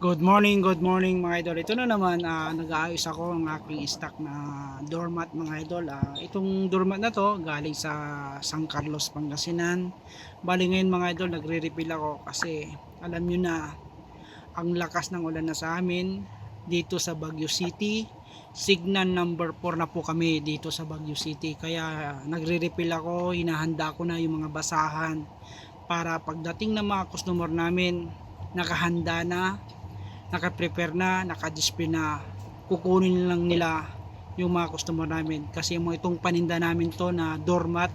Good morning, good morning mga idol. Ito na naman, ah, nag-aayos ako ng aking stock na doormat mga idol. Ah, itong doormat na to galing sa San Carlos, Pangasinan. Bali ngayon mga idol, nagre-refill ako kasi alam nyo na ang lakas ng ulan na sa amin dito sa Baguio City. Signal number 4 na po kami dito sa Baguio City. Kaya nagre-refill ako, hinahanda ko na yung mga basahan para pagdating ng mga customer namin, nakahanda na naka-prepare na, naka-display na. Kukunin lang nila yung mga customer namin. Kasi yung mga itong paninda namin to na doormat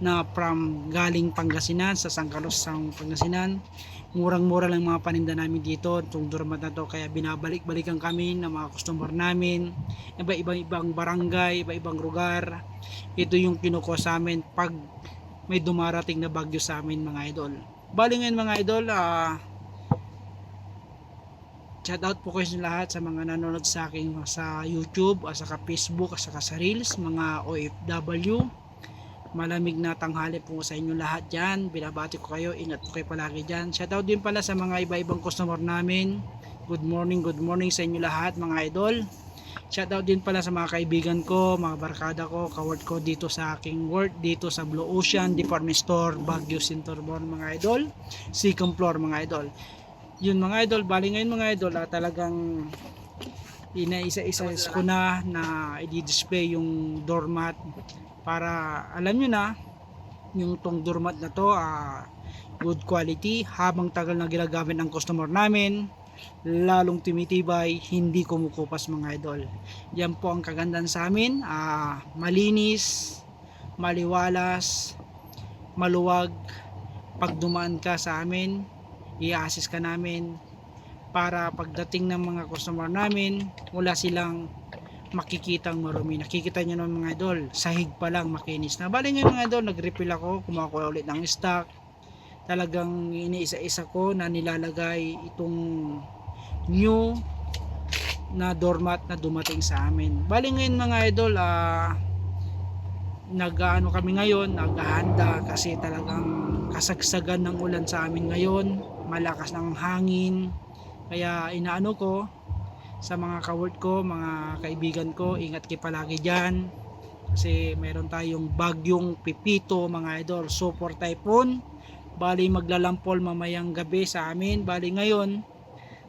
na from galing Pangasinan sa San Carlos sa Pangasinan. Murang-mura lang mga paninda namin dito itong doormat na to. Kaya binabalik-balikan kami ng mga customer namin. Iba-ibang ibang barangay, iba-ibang lugar. Ito yung kinuko sa amin pag may dumarating na bagyo sa amin mga idol. Bali ngayon mga idol ah Shout out po kayo sa lahat sa mga nanonood sa akin sa YouTube, at saka Facebook, at saka sa Reels, mga OFW. Malamig na tanghali po sa inyo lahat dyan. Binabati ko kayo, ingat po kayo palagi dyan. Shout out din pala sa mga iba-ibang customer namin. Good morning, good morning sa inyo lahat mga idol. Shout out din pala sa mga kaibigan ko, mga barkada ko, kaward ko dito sa aking work, dito sa Blue Ocean Department Store, Baguio Sintorbon mga idol. Second floor mga idol yun mga idol, bali ngayon mga idol, ah, talagang inaisa-isa ko na na i-display yung doormat. Para alam nyo na yung tong doormat na to ah, good quality. Habang tagal na ginagamit ng customer namin lalong tumitibay hindi kumukupas mga idol. Yan po ang kagandahan sa amin. Ah, malinis maliwalas maluwag. Pag dumaan ka sa amin i-assist ka namin para pagdating ng mga customer namin wala silang makikitang marumi. Nakikita nyo naman mga idol sahig pa lang makinis na. Bali ngayon mga idol nag-refill ako kumuha ko ulit ng stock. Talagang iniisa-isa ko na nilalagay itong new na doormat na dumating sa amin. Bali ngayon mga idol ah nag-ano kami ngayon naghahanda kasi talagang kasagsagan ng ulan sa amin ngayon malakas ng hangin. Kaya inaano ko sa mga kaword ko mga kaibigan ko ingat kayo palagi dyan. Kasi meron tayong bagyong pipito mga idol. Super typhoon. Bali maglalampol mamayang gabi sa amin. Bali ngayon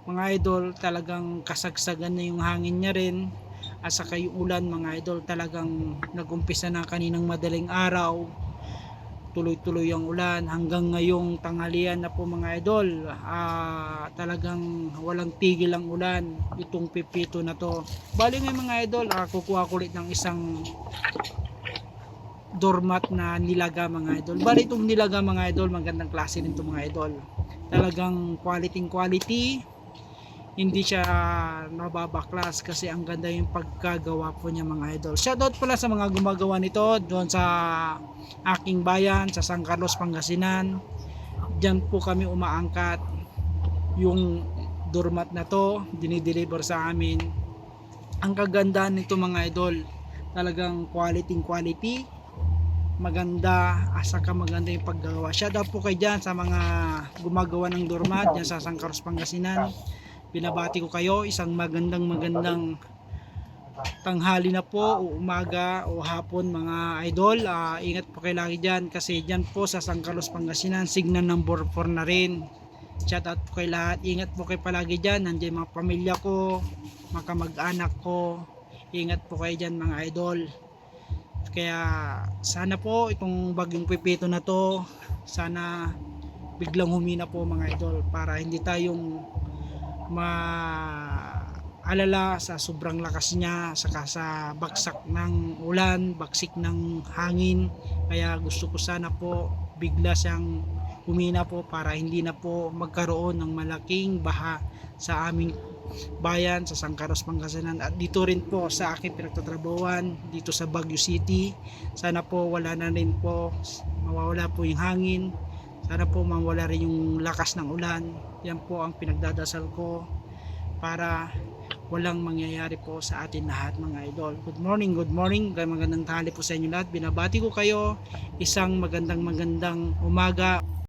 mga idol talagang kasagsagan na yung hangin niya rin. At saka yung ulan mga idol talagang nagumpisa na kaninang madaling araw tuloy-tuloy ang ulan hanggang ngayong tanghalian na po mga idol. Ah, talagang walang tigil ang ulan itong pipito na to. Bali nga mga idol ah, kukuha ko ulit ng isang doormat na nilaga mga idol. Bali itong nilaga mga idol magandang klase nito mga idol. Talagang quality quality hindi siya nababaklas kasi ang ganda yung pagkagawa po niya mga idol. Shoutout pala sa mga gumagawa nito doon sa aking bayan sa San Carlos Pangasinan. Diyan po kami umaangkat yung doormat na to, dinideliver sa amin. Ang kagandahan nito mga idol, talagang quality quality, maganda, asa ka maganda yung paggagawa. Shoutout po kayo dyan sa mga gumagawa ng doormat dyan sa San Carlos Pangasinan binabati ko kayo isang magandang magandang tanghali na po o umaga o hapon mga idol. Ah, ingat po kayo lagi dyan kasi dyan po sa San Carlos Pangasinan signal number 4 na rin. Shout out po kayo lahat. Ingat po kayo palagi dyan. Nandiyan mga pamilya ko mga kamag-anak ko. Ingat po kayo dyan mga idol. Kaya sana po itong bagyong pipito na to sana biglang humina po mga idol para hindi tayong maalala sa sobrang lakas niya saka sa baksak ng ulan, baksik ng hangin. Kaya gusto ko sana po bigla siyang humina po para hindi na po magkaroon ng malaking baha sa aming bayan sa San Carlos Pangasinan. At dito rin po sa aking pinagtatrabawan dito sa Baguio City sana po wala na rin po mawawala po yung hangin sana po mawala rin yung lakas ng ulan yan po ang pinagdadasal ko para walang mangyayari po sa atin lahat mga idol. Good morning, good morning. Magandang tanghali po sa inyo lahat. Binabati ko kayo. Isang magandang magandang umaga